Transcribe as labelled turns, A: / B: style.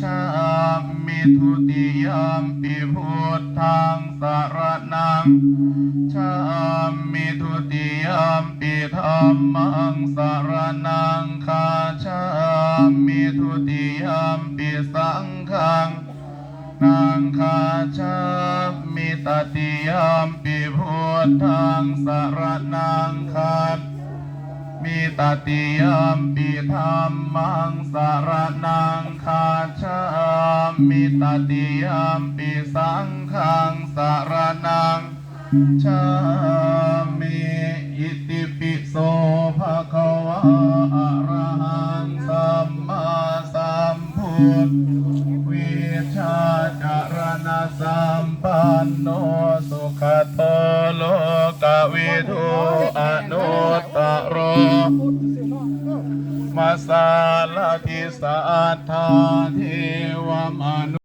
A: ชามิทุติยมปิพุทธังสารนังชามิทุติยมปิธรรมังสารนังคาชามิทุติยมปิสังฆังนังคาชามิตติยมปิพุทธังสารนังคามิตติยมปิธรรมังสารน งคาชามิตติยมปิสังฆังสารนังชามิอิติปิโสภะคะวะอะระหังสัมมาสัมพุทธวิชาจารณะสัมปันโนสุขโตโลกวิทูอนุตตร มาสาลาทิสาทธาเทวมนุ